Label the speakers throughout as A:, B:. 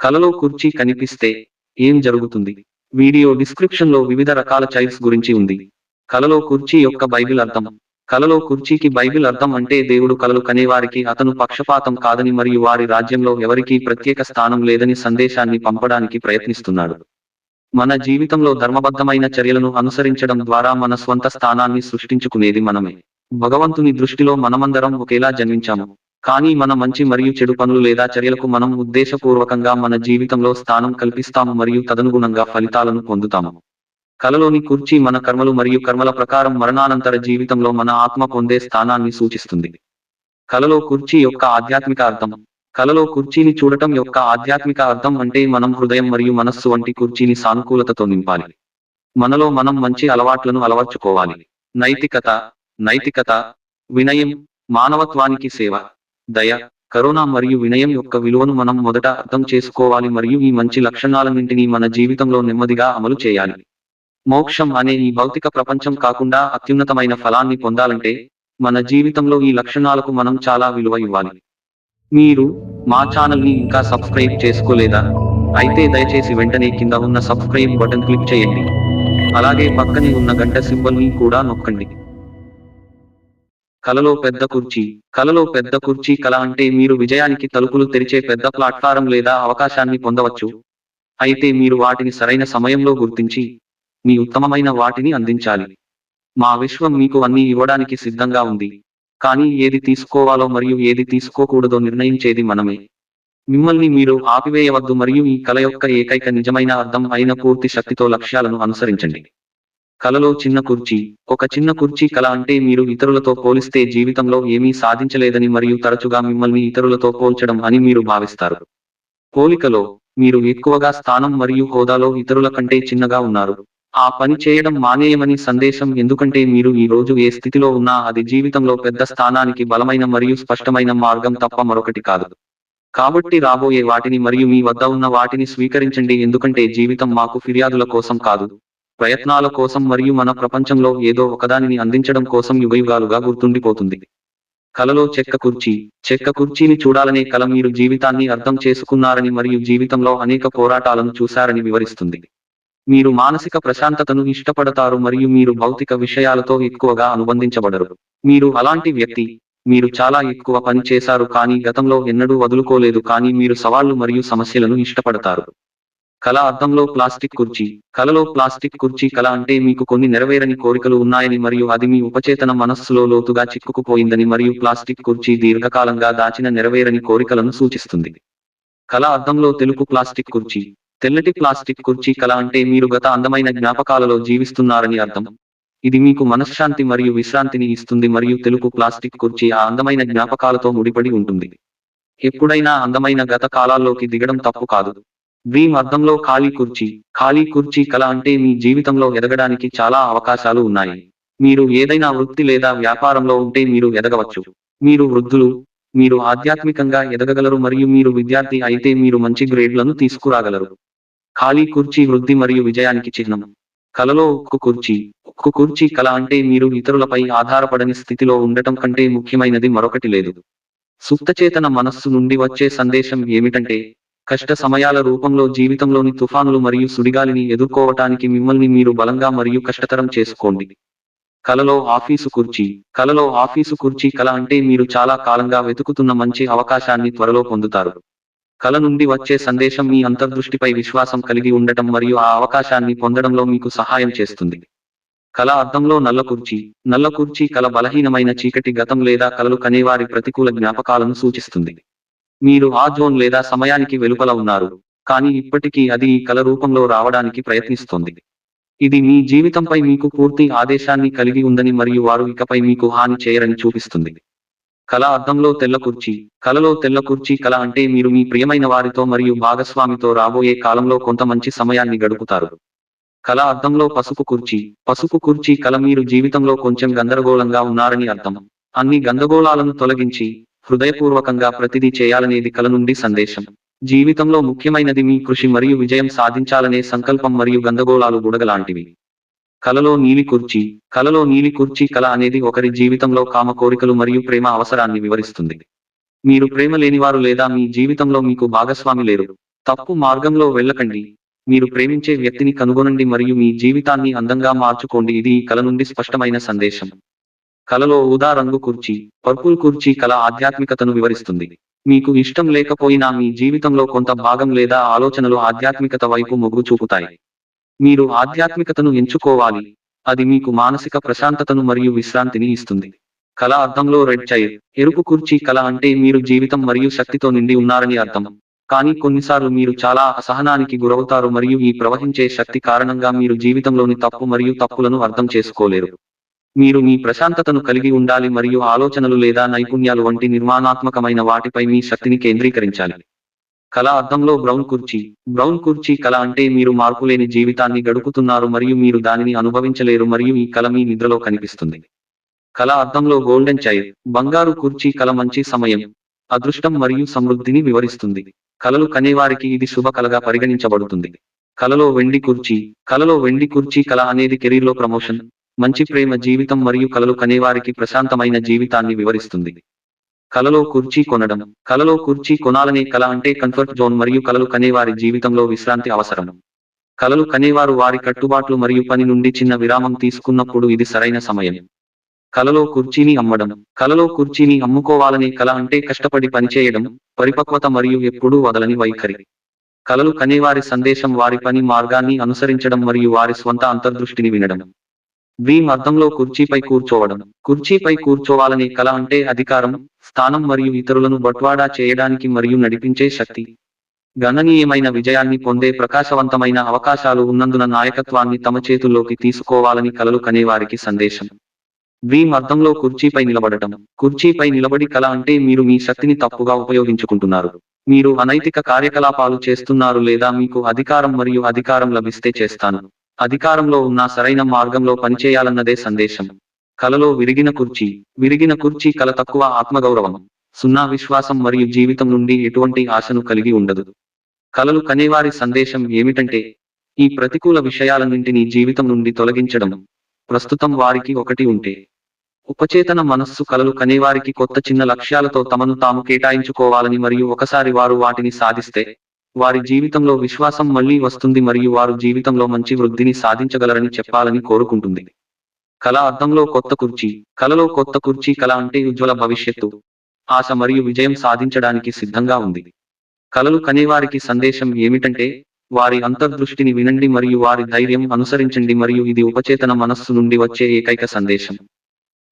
A: కలలో కుర్చీ కనిపిస్తే ఏం జరుగుతుంది? వీడియో డిస్క్రిప్షన్లో వివిధ రకాల చైర్స్ గురించి ఉంది. కలలో కుర్చీ యొక్క బైబిల్ అర్థం. కలలో కుర్చీకి బైబిల్ అర్థం అంటే దేవుడు కలలు కనేవారికి అతను పక్షపాతం కాదని మరియు వారి రాజ్యంలో ఎవరికీ ప్రత్యేక స్థానం లేదని సందేశాన్ని పంపడానికి ప్రయత్నిస్తున్నాడు. మన జీవితంలో ధర్మబద్ధమైన చర్యలను అనుసరించడం ద్వారా మన స్వంత స్థానాన్ని సృష్టించుకునేది మనమే. భగవంతుని దృష్టిలో మనమందరం ఒకేలా జన్మించాము. కానీ మన మంచి మరియు చెడు పనులు లేదా చర్యలకు మనం ఉద్దేశపూర్వకంగా మన జీవితంలో స్థానం కల్పిస్తాము మరియు తదనుగుణంగా ఫలితాలను పొందుతాము. కలలోని కుర్చీ మన కర్మలు మరియు కర్మల ప్రకారం మరణానంతర జీవితంలో మన ఆత్మ పొందే స్థానాన్ని సూచిస్తుంది. కలలో కుర్చీ యొక్క ఆధ్యాత్మిక అర్థం. కలలో కుర్చీని చూడటం యొక్క ఆధ్యాత్మిక అర్థం అంటే మనం హృదయం మరియు మనస్సు వంటి కుర్చీని సానుకూలతతో నింపాలి. మనలో మనం మంచి అలవాట్లను అలవర్చుకోవాలి. నైతికత నైతికత వినయం మానవత్వానికి సేవ. దయ కరోనా మరియు వినయం యొక్క విలువను మనం మొదట అర్థం చేసుకోవాలి మరియు ఈ మంచి లక్షణాలన్నింటినీ మన జీవితంలో నెమ్మదిగా అమలు చేయాలి. మోక్షం అనే ఈ భౌతిక ప్రపంచం కాకుండా అత్యున్నతమైన ఫలాన్ని పొందాలంటే మన జీవితంలో ఈ లక్షణాలకు మనం చాలా విలువ ఇవ్వాలి. మీరు మా ఛానల్ని ఇంకా సబ్స్క్రైబ్ చేసుకోలేదా? అయితే దయచేసి వెంటనే కింద ఉన్న సబ్స్క్రైబ్ బటన్ క్లిక్ చేయండి. అలాగే పక్కనే ఉన్న గంట సింబల్ని కూడా నొక్కండి. కలలో పెద్ద కుర్చీ. కలలో పెద్ద కుర్చీ కల అంటే మీరు విజయానికి తలుపులు తెరిచే పెద్ద ప్లాట్ఫారం లేదా అవకాశాన్ని పొందవచ్చు. అయితే మీరు వాటిని సరైన సమయంలో గుర్తించి మీ ఉత్తమమైన వాటిని అందించాలి. మా విశ్వం మీకు అన్ని ఇవ్వడానికి సిద్ధంగా ఉంది. కానీ ఏది తీసుకోవాలో మరియు ఏది తీసుకోకూడదో నిర్ణయించేది మనమే. మిమ్మల్ని మీరు ఆపివేయవద్దు మరియు ఈ కల యొక్క ఏకైక నిజమైన అర్థం అయిన పూర్తి శక్తితో లక్ష్యాలను అనుసరించండి. కలలో చిన్న కుర్చీ. ఒక చిన్న కుర్చీ కళ అంటే మీరు ఇతరులతో పోలిస్తే జీవితంలో ఏమీ సాధించలేదని మరియు తరచుగా మిమ్మల్ని ఇతరులతో పోల్చడం అని మీరు భావిస్తారు. పోలికలో మీరు ఎక్కువగా స్థానం మరియు హోదాలో ఇతరుల కంటే చిన్నగా ఉన్నారు. ఆ పని చేయడం మానేయమని సందేశం ఎందుకంటే మీరు ఈ రోజు ఏ స్థితిలో ఉన్నా అది జీవితంలో పెద్ద స్థానానికి బలమైన మరియు స్పష్టమైన మార్గం తప్ప మరొకటి కాదు. కాబట్టి రాబోయే వాటిని మరియు మీ వద్ద ఉన్న వాటిని స్వీకరించండి ఎందుకంటే జీవితం మాకు ఫిర్యాదుల కోసం కాదు. ప్రయత్నాల కోసం మరియు మన ప్రపంచంలో ఏదో ఒకదానిని అందించడం కోసం యుగయుగాలుగా గుర్తుండిపోతుంది. కలలో చెక్క కుర్చీ చెక్క కుర్చీని చూడాలనే కల మీరు జీవితాన్ని అర్థం చేసుకున్నారని మరియు జీవితంలో అనేక పోరాటాలను చూశారని వివరిస్తుంది. మీరు మానసిక ప్రశాంతతను ఇష్టపడతారు మరియు మీరు భౌతిక విషయాలతో ఎక్కువగా అనుబంధించబడరు. మీరు అలాంటి వ్యక్తి మీరు చాలా ఎక్కువ పని చేశారు కానీ గతంలో ఎన్నడూ వదులుకోలేదు కానీ మీరు సవాళ్ళు మరియు సమస్యలను ఇష్టపడతారు. కళ అర్థంలో ప్లాస్టిక్ కుర్చీ. కలలో ప్లాస్టిక్ కుర్చీ కళ అంటే మీకు కొన్ని నెరవేరని కోరికలు ఉన్నాయని మరియు అది మీ ఉపచేతన మనస్సులో లోతుగా చిక్కుకుపోయిందని మరియు ప్లాస్టిక్ కుర్చీ దీర్ఘకాలంగా దాచిన నెరవేరని కోరికలను సూచిస్తుంది. కళ అర్థంలో తెలుపు ప్లాస్టిక్ కుర్చీ. తెల్లటి ప్లాస్టిక్ కుర్చీ కళ అంటే మీరు గత అందమైన జ్ఞాపకాలలో జీవిస్తున్నారని అర్థం. ఇది మీకు మనశ్శాంతి మరియు విశ్రాంతిని ఇస్తుంది మరియు తెలుపు ప్లాస్టిక్ కుర్చీ ఆ అందమైన జ్ఞాపకాలతో ముడిపడి ఉంటుంది. ఎప్పుడైనా అందమైన గత కాలాల్లోకి దిగడం తప్పు కాదు. డ్రీమ్ అర్థంలో ఖాళీ కుర్చీ ఖాళీ కుర్చీ కళ అంటే మీ జీవితంలో ఎదగడానికి చాలా అవకాశాలు ఉన్నాయి. మీరు ఏదైనా వృత్తి లేదా వ్యాపారంలో ఉంటే మీరు ఎదగవచ్చు. మీరు వృద్ధులు మీరు ఆధ్యాత్మికంగా ఎదగగలరు మరియు మీరు విద్యార్థి అయితే మీరు మంచి గ్రేడ్లను తీసుకురాగలరు. ఖాళీ కుర్చీ వృద్ధి మరియు విజయానికి చిహ్నం. కలలో ఉక్కు కుర్చీ ఉక్కు కుర్చీ కళ అంటే మీరు ఇతరులపై ఆధారపడని స్థితిలో ఉండటం కంటే ముఖ్యమైనది మరొకటి లేదు. సుప్తచేతన మనస్సు నుండి వచ్చే సందేశం ఏమిటంటే కష్ట సమయాల రూపంలో జీవితంలోని తుఫానులు మరియు సుడిగాలిని ఎదుర్కోవటానికి మిమ్మల్ని మీరు బలంగా మరియు కష్టతరం చేసుకోండి. కలలో ఆఫీసు కుర్చీ. కలలో ఆఫీసు కుర్చీ కల అంటే మీరు చాలా కాలంగా వెతుకుతున్న మంచి అవకాశాన్ని త్వరలో పొందుతారు. కల నుండి వచ్చే సందేశం మీ అంతర్దృష్టిపై విశ్వాసం కలిగి ఉండటం మరియు ఆ అవకాశాన్ని పొందడంలో మీకు సహాయం చేస్తుంది. కళ అర్థంలో నల్ల కుర్చీ. నల్ల కుర్చీ కల బలహీనమైన చీకటి గతం లేదా కలలు కనేవారి ప్రతికూల జ్ఞాపకాలను సూచిస్తుంది. మీరు ఆ జోన్ లేదా సమయానికి వెలుపల ఉన్నారు కానీ ఇప్పటికీ అది ఈ కల రూపంలో రావడానికి ప్రయత్నిస్తోంది. ఇది మీ జీవితంపై మీకు పూర్తి ఆదేశాన్ని కలిగి ఉందని మరియు వారు ఇకపై మీకు హాని చేయరని చూపిస్తుంది. కళ అర్థంలో తెల్ల కుర్చీ కలలో తెల్ల కుర్చీ కళ అంటే మీరు మీ ప్రియమైన వారితో మరియు భాగస్వామితో రాబోయే కాలంలో కొంత మంచి సమయాన్ని గడుపుతారు. కళ అర్థంలో పసుపు కుర్చీ పసుపు కుర్చీ కళ మీరు జీవితంలో కొంచెం గందరగోళంగా ఉన్నారని అర్థం. అన్ని గందరగోళాలను తొలగించి హృదయపూర్వకంగా ప్రతిదీ చేయాలనేది కల నుండి సందేశం. జీవితంలో ముఖ్యమైనది మీ కృషి మరియు విజయం సాధించాలనే సంకల్పం మరియు గందగోళాలు బుడగలాంటివి. కలలో నీలి కుర్చీ కలలో నీలి కుర్చీ కళ అనేది ఒకరి జీవితంలో కామ కోరికలు మరియు ప్రేమ అవసరాన్ని వివరిస్తుంది. మీరు ప్రేమ లేనివారు లేదా మీ జీవితంలో మీకు భాగస్వామి లేరు. తప్పు మార్గంలో వెళ్ళకండి. మీరు ప్రేమించే వ్యక్తిని కనుగొనండి మరియు మీ జీవితాన్ని అందంగా మార్చుకోండి. ఇది ఈ కల నుండి స్పష్టమైన సందేశం. కలలో ఊదా రంగు కుర్చీ పర్పుల్ కుర్చీ కల ఆధ్యాత్మికతను వివరిస్తుంది. మీకు ఇష్టం లేకపోయినా మీ జీవితంలో కొంత భాగం లేదా ఆలోచనలు ఆధ్యాత్మికత వైపు మొగ్గు చూపుతాయి. మీరు ఆధ్యాత్మికతను ఎంచుకోవాలి. అది మీకు మానసిక ప్రశాంతతను మరియు విశ్రాంతిని ఇస్తుంది. కళ అర్థంలో రెడ్ చైర్ ఎరుపు కుర్చీ కళ అంటే మీరు జీవితం మరియు శక్తితో నిండి ఉన్నారని అర్థం. కానీ కొన్నిసార్లు మీరు చాలా అసహనానికి గురవుతారు మరియు ఈ ప్రవహించే శక్తి కారణంగా మీరు జీవితంలోని తప్పు మరియు తప్పులను అర్థం చేసుకోలేరు. మీరు మీ ప్రశాంతతను కలిగి ఉండాలి మరియు ఆలోచనలు లేదా నైపుణ్యాలు వంటి నిర్మాణాత్మకమైన వాటిపై మీ శక్తిని కేంద్రీకరించాలి. కళ అర్థంలో బ్రౌన్ కుర్చీ. బ్రౌన్ కుర్చీ కళ అంటే మీరు మార్పులేని జీవితాన్ని గడుపుతున్నారు మరియు మీరు దానిని అనుభవించలేరు మరియు ఈ కళ మీ నిద్రలో కనిపిస్తుంది. కళ అర్థంలో గోల్డెన్ చైర్. బంగారు కుర్చీ కళ మంచి సమయం అదృష్టం మరియు సమృద్ధిని వివరిస్తుంది. కలలు కనేవారికి ఇది శుభ కలగా పరిగణించబడుతుంది. కలలో వెండి కుర్చీ. కలలో వెండి కుర్చీ కళ అనేది కెరీర్లో ప్రమోషన్ మంచి ప్రేమ జీవితం మరియు కలలు కనేవారికి ప్రశాంతమైన జీవితాన్ని వివరిస్తుంది. కలలో కుర్చీ కొనడం కలలో కుర్చీ కొనాలనే కల అంటే కంఫర్ట్ జోన్ మరియు కలలు కనేవారి జీవితంలో విశ్రాంతి అవసరం. కలలు కనేవారు వారి కట్టుబాట్లు మరియు పని నుండి చిన్న విరామం తీసుకున్నప్పుడు ఇది సరైన సమయం. కలలో కుర్చీని అమ్మడం కలలో కుర్చీని అమ్ముకోవాలనే కల అంటే కష్టపడి పనిచేయడం పరిపక్వత మరియు ఎప్పుడూ వదలని వైఖరి. కలలు కనేవారి సందేశం వారి పని మార్గాన్ని అనుసరించడం మరియు వారి స్వంత అంతర్దృష్టిని వినడం. డ్రీమ్ అర్థంలో కుర్చీపై కూర్చోవడం. కుర్చీపై కూర్చోవాలనే కళ అంటే అధికారం స్థానం మరియు ఇతరులను బట్వాడా చేయడానికి మరియు నడిపించే శక్తి. గణనీయమైన విజయాన్ని పొందే ప్రకాశవంతమైన అవకాశాలు ఉన్నందున నాయకత్వాన్ని తమ చేతుల్లోకి తీసుకోవాలని కలలు కనేవారికి సందేశం. డ్రీమ్ అర్థంలో కుర్చీపై నిలబడటం. కుర్చీపై నిలబడి కళ అంటే మీరు మీ శక్తిని తప్పుగా ఉపయోగించుకుంటున్నారు. మీరు అనైతిక కార్యకలాపాలు చేస్తున్నారు లేదా మీకు అధికారం మరియు అధికారం లభిస్తే చేస్తాను. అధికారంలో ఉన్న సరైన మార్గంలో పనిచేయాలన్నదే సందేశం. కలలో విరిగిన కుర్చీ విరిగిన కుర్చీ కల తక్కువ ఆత్మగౌరవం సున్నా విశ్వాసం మరియు జీవితం నుండి ఎటువంటి ఆశను కలిగి ఉండదు. కలలు కనేవారి సందేశం ఏమిటంటే ఈ ప్రతికూల విషయాలన్నింటినీ జీవితం నుండి తొలగించడం ప్రస్తుతం వారికి ఒకటి ఉంటే. ఉపచేతన మనస్సు కలలు కనేవారికి కొత్త చిన్న లక్ష్యాలతో తమను తాము కేటాయించుకోవాలని మరియు ఒకసారి వారు వాటిని సాధిస్తే వారి జీవితంలో విశ్వాసం మళ్ళీ వస్తుంది మరియు వారు జీవితంలో మంచి వృద్ధిని సాధించగలరని చెప్పాలని కోరుకుంటుంది. కళ అర్థంలో కొత్త కుర్చీ కలలో కొత్త కుర్చీ కళ అంటే ఉజ్వల భవిష్యత్తు ఆశ మరియు విజయం సాధించడానికి సిద్ధంగా ఉంది. కలలు కనేవారికి సందేశం ఏమిటంటే వారి అంతర్దృష్టిని వినండి మరియు వారి ధైర్యం అనుసరించండి మరియు ఇది ఉపచేతన మనస్సు నుండి వచ్చే ఏకైక సందేశం.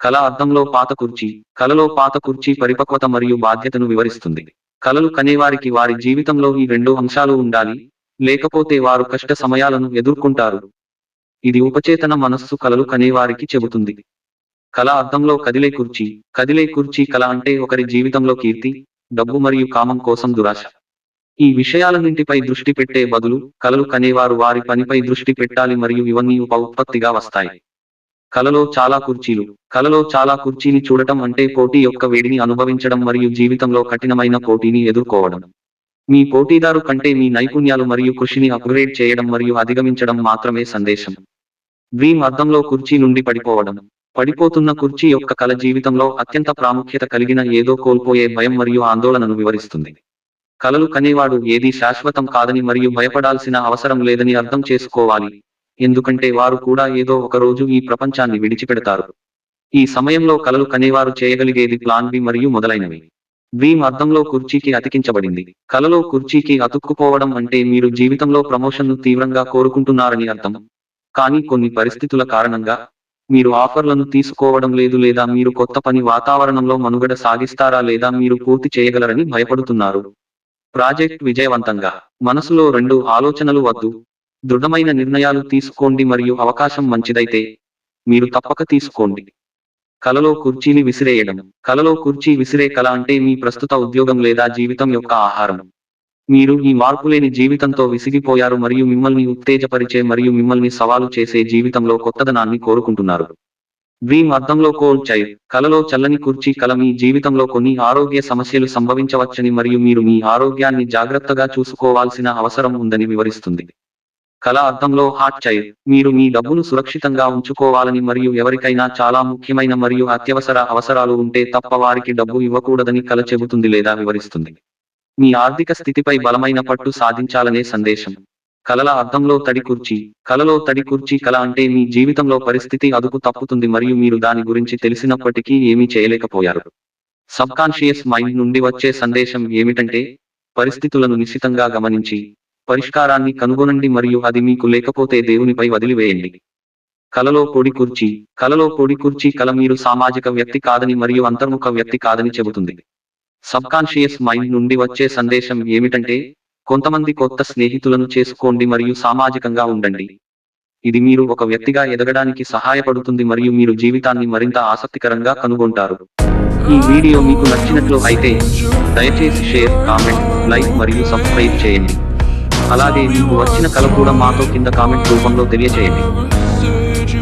A: కళ అర్థంలో పాత కుర్చీ కలలో పాత కుర్చీ పరిపక్వత మరియు బాధ్యతను వివరిస్తుంది. కలలు కనేవారికి వారి జీవితంలో ఈ రెండు అంశాలు ఉండాలి లేకపోతే వారు కష్ట సమయాలను ఎదుర్కొంటారు. ఇది ఉపచేతన మనస్సు కలలు కనేవారికి చెబుతుంది. కళ అర్థంలో కదిలే కుర్చీ కదిలే కుర్చీ కళ అంటే ఒకరి జీవితంలో కీర్తి డబ్బు మరియు కామం కోసం దురాశ. ఈ విషయాలన్నింటిపై దృష్టి పెట్టే బదులు కలలు కనేవారు వారి పనిపై దృష్టి పెట్టాలి మరియు ఇవన్నీ ఉప ఉత్పత్తిగా వస్తాయి. కలలో చాలా కుర్చీలు. కలలో చాలా కుర్చీని చూడటం అంటే పోటీ యొక్క వేడిని అనుభవించడం మరియు జీవితంలో కఠినమైన పోటీని ఎదుర్కోవడం. మీ పోటీదారు కంటే మీ నైపుణ్యాలు మరియు కృషిని అప్గ్రేడ్ చేయడం మరియు అధిగమించడం మాత్రమే సందేశం. డ్రీమ్ అర్థంలో కుర్చీ నుండి పడిపోవడం. పడిపోతున్న కుర్చీ యొక్క కల జీవితంలో అత్యంత ప్రాముఖ్యత కలిగిన ఏదో కోల్పోయే భయం మరియు ఆందోళనను వివరిస్తుంది. కలలు కనేవాడు ఏది శాశ్వతం కాదని మరియు భయపడాల్సిన అవసరం లేదని అర్థం చేసుకోవాలి. ఎందుకంటే వారు కూడా ఏదో ఒక రోజు ఈ ప్రపంచాన్ని విడిచిపెడతారు. ఈ సమయంలో కలలు కనేవారు చేయగలిగేది ప్లాన్ బి మరియు మొదలైనవి. డ్రీమ్ అర్థంలో కుర్చీకి అతికించబడింది. కలలో కుర్చీకి అతుక్కుపోవడం అంటే మీరు జీవితంలో ప్రమోషన్ను తీవ్రంగా కోరుకుంటున్నారని అర్థం. కానీ కొన్ని పరిస్థితుల కారణంగా మీరు ఆఫర్లను తీసుకోవడం లేదు లేదా మీరు కొత్త పని వాతావరణంలో మనుగడ సాగిస్తారా లేదా మీరు పూర్తి చేయగలరని భయపడుతున్నారు. ప్రాజెక్ట్ విజయవంతంగా. మనసులో రెండు ఆలోచనలు వద్దు. దృఢమైన నిర్ణయాలు తీసుకోండి మరియు అవకాశం మంచిదైతే మీరు తప్పక తీసుకోండి. కలలో కుర్చీని విసిరేయడం. కలలో కుర్చీ విసిరే కల అంటే మీ ప్రస్తుత ఉద్యోగం లేదా జీవితం యొక్క ఆహారం. మీరు ఈ మార్పులేని జీవితంతో విసిగిపోయారు మరియు మిమ్మల్ని ఉత్తేజపరిచే మరియు మిమ్మల్ని సవాలు చేసే జీవితంలో కొత్తదనాన్ని కోరుకుంటున్నారు. డ్రీమ్ అర్థంలో కోల్డ్ చైర్. కలలో చల్లని కుర్చీ కల మీ జీవితంలో కొన్ని ఆరోగ్య సమస్యలు సంభవించవచ్చని మరియు మీరు మీ ఆరోగ్యాన్ని జాగ్రత్తగా చూసుకోవాల్సిన అవసరం ఉందని వివరిస్తుంది. కళ అర్థంలో హాట్ చైర్ మీరు మీ డబ్బును సురక్షితంగా ఉంచుకోవాలని మరియు ఎవరికైనా చాలా ముఖ్యమైన మరియు అత్యవసర అవసరాలు ఉంటే తప్ప వారికి డబ్బు ఇవ్వకూడదని కల చెబుతుంది లేదా వివరిస్తుంది. మీ ఆర్థిక స్థితిపై బలమైన పట్టు సాధించాలనే సందేశం. కలల అర్థంలో తడి కుర్చీ. కలలో తడి కుర్చీ కళ అంటే మీ జీవితంలో పరిస్థితి అదుపు తప్పుతుంది మరియు మీరు దాని గురించి తెలిసినప్పటికీ ఏమీ చేయలేకపోయారు. సబ్కాన్షియస్ మైండ్ నుండి వచ్చే సందేశం ఏమిటంటే పరిస్థితులను నిశ్చితంగా గమనించి పరిష్కారాన్ని కనుగొనండి మరియు అది మీకు లేకపోతే దేవునిపై వదిలివేయండి. కలలో పొడి కుర్చీ కలలో పొడి కుర్చీ కల మీరు సామాజిక వ్యక్తి కాదని మరియు అంతర్ముఖ వ్యక్తి కాదని చెబుతుంది. సబ్కాన్షియస్ మైండ్ నుండి వచ్చే సందేశం ఏమిటంటే కొంతమంది కొత్త స్నేహితులను చేసుకోండి మరియు సామాజికంగా ఉండండి. ఇది మీరు ఒక వ్యక్తిగా ఎదగడానికి సహాయపడుతుంది మరియు మీరు జీవితాన్ని మరింత ఆసక్తికరంగా కనుగొంటారు. ఈ వీడియో మీకు నచ్చినట్లు అయితే దయచేసి షేర్ కామెంట్ లైక్ మరియు సబ్స్క్రైబ్ చేయండి. అలాగే మీకు వచ్చిన కల కూడా మాతో కింద కామెంట్ రూపంలో తెలియచేయండి.